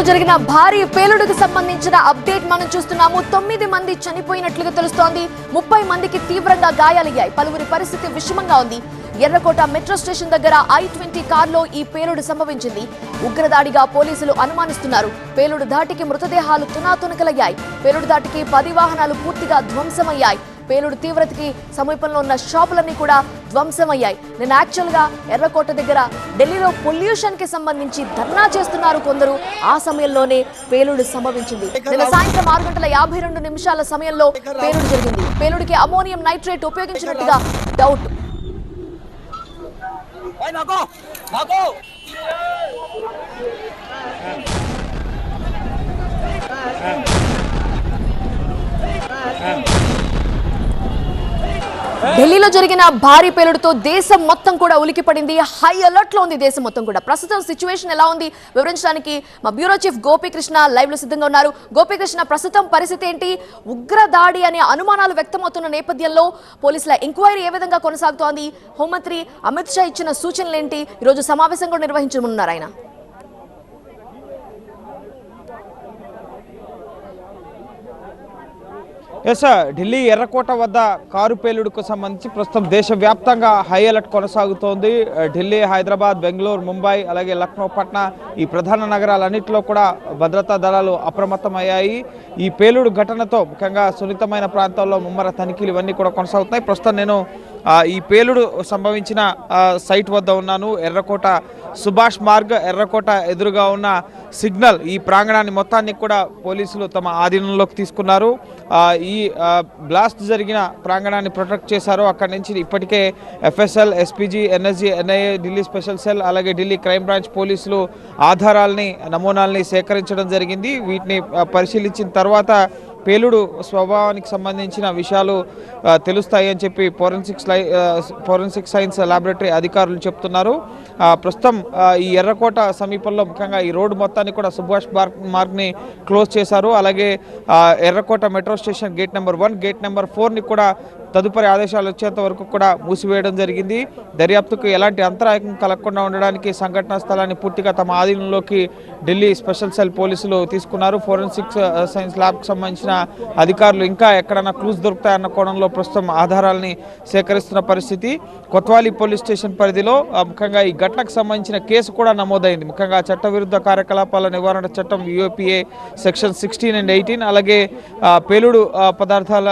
ఢిల్లీలో జరిగిన భారీ పేలుడుకు సంబంధించిన అప్డేట్ మనం చూస్తున్నాము. తొమ్మిది మంది చనిపోయినట్లుగా తెలుస్తోంది. ముప్పై మందికి తీవ్రంగా గాయాలయ్యాయి. పలువురి పరిస్థితి విషమంగా ఉంది. ఎర్రకోట మెట్రో స్టేషన్ దగ్గర ఐ ట్వంటీ కారులో ఈ పేలుడు సంభవించింది. ఉగ్రదాడిగా పోలీసులు అనుమానిస్తున్నారు. పేలుడు ధాటికి మృతదేహాలు తునాతునకలయ్యాయి. పేలుడు ధాటికి పది వాహనాలు పూర్తిగా ధ్వంసమయ్యాయి. పేలుడు తీవ్రతకి సమీపంలో ఉన్న షాపులన్నీ కూడా ధ్వంసమయ్యాయి. నేను యాక్చువల్గా ఎర్రకోట దగ్గర ఢిల్లీలో పొల్యూషన్కి సంబంధించి ధర్నా చేస్తున్నారు కొందరు. ఆ సమయంలోనే పేలుడు సంభవించింది. నిన్న సాయంత్రం ఆరు గంటల యాభై రెండు నిమిషాల సమయంలో పేలుడు జరిగింది. పేలుడికి అమోనియం నైట్రేట్ ఉపయోగించినట్టుగా డౌట్ ఢిల్లీలో జరిగిన భారీ పేలుడుతో దేశం మొత్తం కూడా ఉలికిపడింది హై అలర్ట్లో ఉంది దేశం మొత్తం కూడా. ప్రస్తుతం సిచ్యువేషన్ ఎలా ఉంది? వివరించడానికి మా బ్యూరో చీఫ్ గోపీకృష్ణ లైవ్లో సిద్ధంగా ఉన్నారు. గోపీకృష్ణ ప్రస్తుతం పరిస్థితి ఏంటి? ఉగ్ర దాడి అనే అనుమానాలు వ్యక్తమవుతున్న నేపథ్యంలో పోలీసుల ఎంక్వైరీ ఏ విధంగా కొనసాగుతోంది? హోంమంత్రి అమిత్ షా ఇచ్చిన సూచనలు ఏంటి ఈరోజు సమావేశం కూడా నిర్వహించనున్నారు ఆయన. ఎస్ ఢిల్లీ ఎర్రకోట వద్ద కారు పేలుడుకు సంబంధించి ప్రస్తుతం దేశవ్యాప్తంగా హై అలర్ట్ కొనసాగుతోంది. Uh, ఢిల్లీ హైదరాబాద్ బెంగళూరు ముంబై అలాగే లక్నో పట్నా ఈ ప్రధాన నగరాలన్నింటిలో కూడా భద్రతా దళాలు అప్రమత్తమయ్యాయి. ఈ పేలుడు ఘటనతో ముఖ్యంగా సున్నితమైన ప్రాంతాల్లో ముమ్మర తనిఖీలు ఇవన్నీ కూడా కొనసాగుతున్నాయి. ప్రస్తుతం నేను ఈ పేలుడు సంభవించిన సైట్ వద్ద ఉన్నాను. ఎర్రకోట సుభాష్ మార్గ్ ఎర్రకోట ఎదురుగా ఉన్న సిగ్నల్ ఈ ప్రాంగణాన్ని మొత్తాన్ని కూడా పోలీసులు తమ ఆధీనంలోకి తీసుకున్నారు. ఈ బ్లాస్ట్ జరిగిన ప్రాంగణాన్ని ప్రొటెక్ట్ చేశారు. అక్కడి నుంచి ఇప్పటికే FSL SPG NSG NIA Delhi special cell అలాగే ఢిల్లీ క్రైమ్ బ్రాంచ్ పోలీసులు ఆధారాల్ని నమూనాల్ని సేకరించడం జరిగింది. వీటిని పరిశీలించిన తర్వాత పేలుడు స్వభావానికి సంబంధించిన విషయాలు తెలుస్తాయి అని చెప్పి ఫోరెన్సిక్ ఫోరెన్సిక్ సైన్స్ ల్యాబొరేటరీ అధికారులు చెప్తున్నారు. ప్రస్తుతం ఈ ఎర్రకోట సమీపంలో ముఖ్యంగా ఈ రోడ్డు మొత్తాన్ని కూడా సుభాష్ మార్గ్ మార్గ్ని క్లోజ్ చేశారు. అలాగే ఎర్రకోట metro station gate number one gate number ఫోర్ని కూడా తదుపరి ఆదేశాలు వచ్చేంత వరకు కూడా మూసివేయడం జరిగింది. దర్యాప్తుకు ఎలాంటి అంతరాయం కలగకుండా ఉండడానికి సంఘటనా స్థలాన్ని పూర్తిగా తమ ఆధీనంలోకి ఢిల్లీ స్పెషల్ సెల్ పోలీసులు తీసుకున్నారు. ఫోరెన్సిక్ సైన్స్ ల్యాబ్కి సంబంధించిన అధికారులు ఇంకా ఎక్కడైనా క్లూస్ దొరుకుతాయన్న కోణంలో ప్రస్తుతం ఆధారాలని సేకరిస్తున్న పరిస్థితి. కొత్వాలి పోలీస్ స్టేషన్ పరిధిలో ముఖ్యంగా ఈ ఘటనకు సంబంధించిన కేసు కూడా నమోదైంది. ముఖ్యంగా చట్టవిరుద్ధ కార్యకలాపాల నివారణ చట్టం UAPA section sixteen and eighteen అలాగే పేలుడు పదార్థాల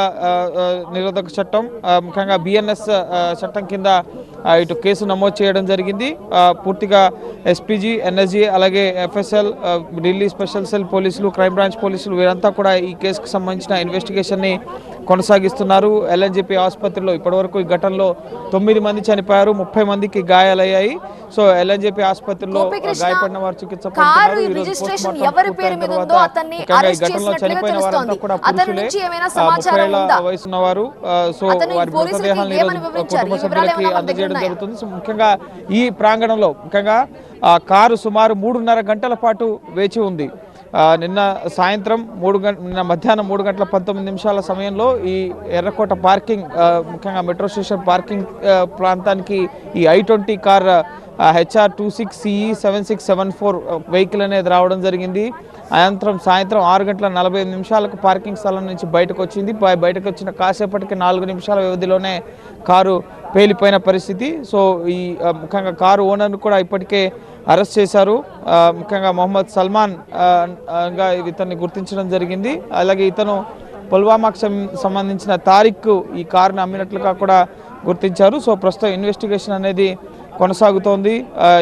నిరోధక చట్టం చట్టం ముఖ్యంగా బిఎన్ఎస్ చట్టం కింద ఇటు కేసు నమోదు చేయడం జరిగింది. పూర్తిగా ఎస్పీజీ ఎన్ఎస్జీ అలాగే ఎఫ్ఎస్ఎల్ ఢిల్లీ స్పెషల్ సెల్ పోలీసులు క్రైమ్ బ్రాంచ్ పోలీసులు వీరంతా కూడా ఈ కేసుకు సంబంధించిన ఇన్వెస్టిగేషన్ని కొనసాగిస్తున్నారు ఎల్ఎన్జేపీ ఆసుపత్రిలో ఇప్పటివరకు ఈ ఘటనలో తొమ్మిది మంది చనిపోయారు ముప్పై మందికి గాయాలయ్యాయి సో ఎల్ఎన్జేపీ ఆసుపత్రిలో గాయపడిన వారు చికిత్స ఘటనలో చనిపోయిన వారంతా. కూడా పురుషులే. వయసున్నవారు ఆ, సో వారి మృతదేహాలను? కుటుంబ సభ్యులకి అందజేయడం? జరుగుతుంది సో ముఖ్యంగా ఈ ప్రాంగణంలో ముఖ్యంగా ఆ కారు సుమారు మూడున్నర గంటల పాటు వేచి ఉంది నిన్న సాయంత్రం మూడు గంట నిన్న మధ్యాహ్నం మూడు గంటల పంతొమ్మిది నిమిషాల సమయంలో ఈ ఎర్రకోట పార్కింగ్ ముఖ్యంగా మెట్రో స్టేషన్ పార్కింగ్ ప్రాంతానికి ఈ i twenty car HR two six CE seven six seven four vehicle అనేది రావడం జరిగింది. అనంతరం సాయంత్రం ఆరు గంటల నలభై నిమిషాలకు పార్కింగ్ స్థలం నుంచి బయటకు వచ్చింది బయటకు వచ్చిన కాసేపటికి నాలుగు నిమిషాల వ్యవధిలోనే కారు పేలిపోయిన పరిస్థితి. సో ఈ ముఖ్యంగా కారు ఓనర్ను కూడా ఇప్పటికే అరెస్ట్ చేశారు. ముఖ్యంగా మొహమ్మద్ సల్మాన్గా ఇతన్ని గుర్తించడం జరిగింది. అలాగే ఇతను పుల్వామాకు సం- సంబంధించిన తారీఖు ఈ కారును అమ్మినట్లుగా కూడా గుర్తించారు. సో ప్రస్తుతం ఇన్వెస్టిగేషన్ అనేది కొనసాగుతోంది.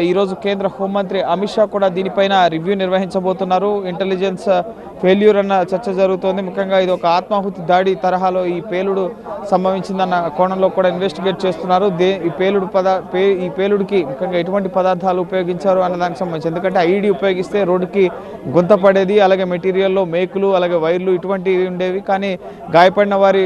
ఈరోజు కేంద్ర హోంమంత్రి అమిత్ షా కూడా దీనిపైన రివ్యూ నిర్వహించబోతున్నారు. ఇంటెలిజెన్స్ ఫెయిల్యూర్ అన్న చర్చ జరుగుతోంది. ముఖ్యంగా ఇది ఒక ఆత్మాహుతి దాడి తరహాలో ఈ పేలుడు సంభవించిందన్న కోణంలో కూడా ఇన్వెస్టిగేట్ చేస్తున్నారు. దే ఈ పేలుడు పదా పే ఈ పేలుడికి ముఖ్యంగా ఎటువంటి పదార్థాలు ఉపయోగించారు అన్న దానికి సంబంధించి ఎందుకంటే ఐడి ఉపయోగిస్తే రోడ్డుకి గుంత పడేది అలాగే మెటీరియల్లో మేకులు అలాగే వైర్లు ఇటువంటివి ఉండేవి కానీ గాయపడిన వారి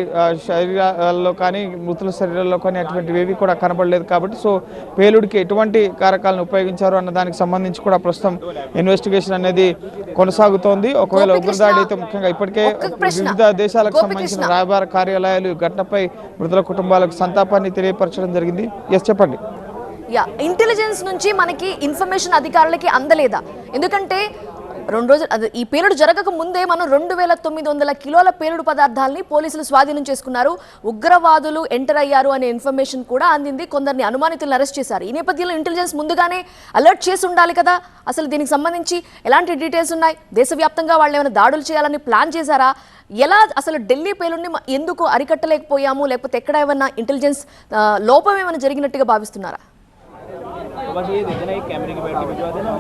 శరీరాల్లో కానీ మృతుల శరీరాల్లో కానీ అటువంటివి ఏవి కూడా కనబడలేదు కాబట్టి సో పేలుడు పేలుడికి ఎటువంటి కారకాలను ఉపయోగించారు అన్న దానికి సంబంధించి కూడా ప్రస్తుతం ఇన్వెస్టిగేషన్ అనేది కొనసాగుతోంది ఒకవేళ ఉగ్రదాడి అయితే ముఖ్యంగా ఇప్పటికే. వివిధ దేశాలకు. సంబంధించిన రాయబార కార్యాలయాలు ఘటనపై మృతుల కుటుంబాలకు సంతాపాన్ని తెలియపరచడం జరిగింది ఎస్ చెప్పండి యా ఇంటెలిజెన్స్ నుంచి మనకి ఇన్ఫర్మేషన్ అధికారులకి అందలేదా ఎందుకంటే రెండు రోజులు అదే ఈ పేలుడు జరగక ముందే మనం రెండు వేల తొమ్మిది వందల కిలోల పేలుడు పదార్థాలని పోలీసులు స్వాధీనం చేసుకున్నారు. ఉగ్రవాదులు ఎంటర్ అయ్యారు అనే ఇన్ఫర్మేషన్ కూడా అందింది. కొందరిని అనుమానితులను అరెస్ట్ చేశారు. ఈ నేపథ్యంలో ఇంటెలిజెన్స్ ముందుగానే అలర్ట్ చేసి ఉండాలి కదా. అసలు దీనికి సంబంధించి ఎలాంటి డీటెయిల్స్ ఉన్నాయి? దేశవ్యాప్తంగా వాళ్ళు ఏమైనా దాడులు చేయాలని ప్లాన్ చేశారా? ఎలా అసలు ఢిల్లీ పేలుడిని ఎందుకు అరికట్టలేకపోయాము? లేకపోతే ఎక్కడ ఏమైనా ఇంటెలిజెన్స్ లోపం ఏమైనా జరిగినట్టుగా భావిస్తున్నారా? बस ये देखना एक कैमरे की बैटरी भिजवा देना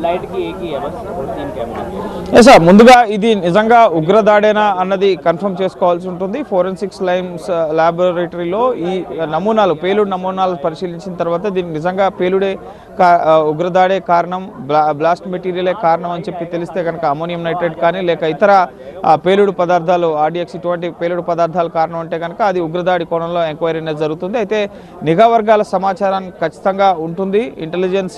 लाइट की एक ही है बस तीन कैमरे की ఎస్ సార్ ముందుగా ఇది నిజంగా ఉగ్రదాడేనా అన్నది కన్ఫర్మ్ చేసుకోవాల్సి ఉంటుంది ఫోరెన్సిక్స్ లైన్స్ ల్యాబొరేటరీలో ఈ నమూనాలు పేలుడు నమూనాలు పరిశీలించిన తర్వాత దీనికి నిజంగా పేలుడే కా- ఆ, ఉగ్రదాడే కారణం బ్లా బ్లాస్ట్ మెటీరియలే కారణం అని చెప్పి తెలిస్తే కనుక అమోనియం నైట్రేట్ కానీ లేక ఇతర ఆ, పేలుడు పదార్థాలు ఆర్డిఎక్స్ ఇటువంటి పేలుడు పదార్థాలు కారణం అంటే కనుక అది ఉగ్రదాడి కోణంలో ఎంక్వైరీ అనేది జరుగుతుంది అయితే నిఘా వర్గాల సమాచారాన్ని ఖచ్చితంగా ఉంటుంది ఇంటెలిజెన్స్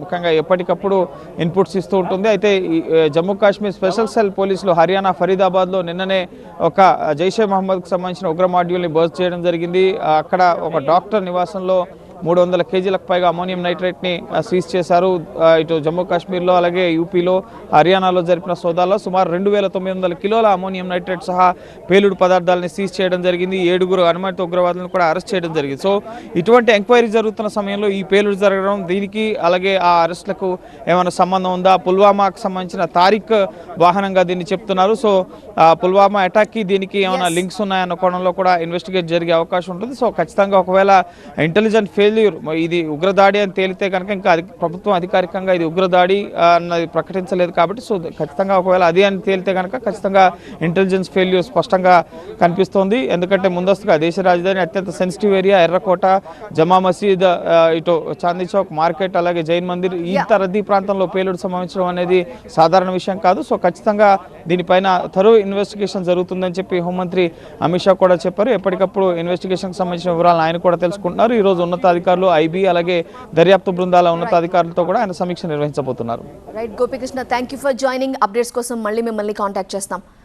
ముఖ్యంగా ఎప్పటికప్పుడు ఇన్పుట్స్ ఇస్తూ ఉంటుంది. అయితే ఈ, జమ్మూ కాశ్మీర్ స్పెషల్ సెల్ పోలీసులు హర్యానా ఫరీదాబాద్లో నిన్ననే ఒక జైషే మహమ్మద్కు సంబంధించిన ఉగ్ర మాడ్యూల్ని బర్స్ చేయడం జరిగింది. అక్కడ ఒక డాక్టర్ నివాసంలో మూడు వందల కేజీలకు పైగా అమోనియం నైట్రేట్ని సీజ్ చేశారు. ఇటు జమ్మూ కాశ్మీర్లో అలాగే యూపీలో హర్యానాలో జరిపిన సోదాల్లో సుమారు రెండు వేల తొమ్మిది వందల కిలోల అమోనియం నైట్రేట్ సహా పేలుడు పదార్థాలని సీజ్ చేయడం జరిగింది. ఏడుగురు అనుమానిత ఉగ్రవాదులను కూడా అరెస్ట్ చేయడం జరిగింది. సో ఇటువంటి ఎంక్వైరీ జరుగుతున్న సమయంలో ఈ పేలుడు జరగడం దీనికి అలాగే ఆ అరెస్టులకు ఏమైనా సంబంధం ఉందా? పుల్వామాకు సంబంధించిన తారీఖ్ వాహనంగా దీన్ని చెప్తున్నారు. సో పుల్వామా అటాక్కి దీనికి ఏమైనా లింక్స్ ఉన్నాయన్న కోణంలో కూడా ఇన్వెస్టిగేట్ జరిగే అవకాశం ఉంటుంది. సో ఖచ్చితంగా ఒకవేళ ఇంటెలిజెంట్ ఫెయిల్యూర్ ఇది ఉగ్రదాడి అని తేలితే కనుక ఇంకా ప్రభుత్వం అధికారికంగా ఇది ఉగ్రదాడి అన్నది ప్రకటించలేదు కాబట్టి సో ఖచ్చితంగా ఒకవేళ అది అని తేలితే కనుక ఖచ్చితంగా ఇంటెలిజెన్స్ ఫెయిల్యూర్ స్పష్టంగా కనిపిస్తోంది. ఎందుకంటే ముందస్తుగా దేశ రాజధాని అత్యంత సెన్సిటివ్ ఏరియా ఎర్రకోట జమా మసీద్ ఇటు చాందీ చౌక్ మార్కెట్ అలాగే జైన్ మందిర్ ఇంత రద్దీ ప్రాంతంలో పేలుడు సంభవించడం అనేది సాధారణ విషయం కాదు. సో ఖచ్చితంగా దీనిపైన తరువు ఇన్వెస్టిగేషన్ జరుగుతుందని చెప్పి హోంమంత్రి అమిత్ షా కూడా చెప్పారు. ఎప్పటికప్పుడు ఇన్వెస్టిగేషన్కి సంబంధించిన వివరాలను ఆయన కూడా తెలుసుకుంటున్నారు. ఈ రోజు ఉన్నతాధికారులు ఐబీ అలాగే దర్యాప్తు బృందాల ఉన్నతాధికారులతో కూడా ఆయన సమీక్ష నిర్వహించబోతున్నారు. Right Gopikrishna thank you for joining updates కోసం మళ్ళీ మిమ్మల్ని కాంటాక్ట్ చేస్తాం.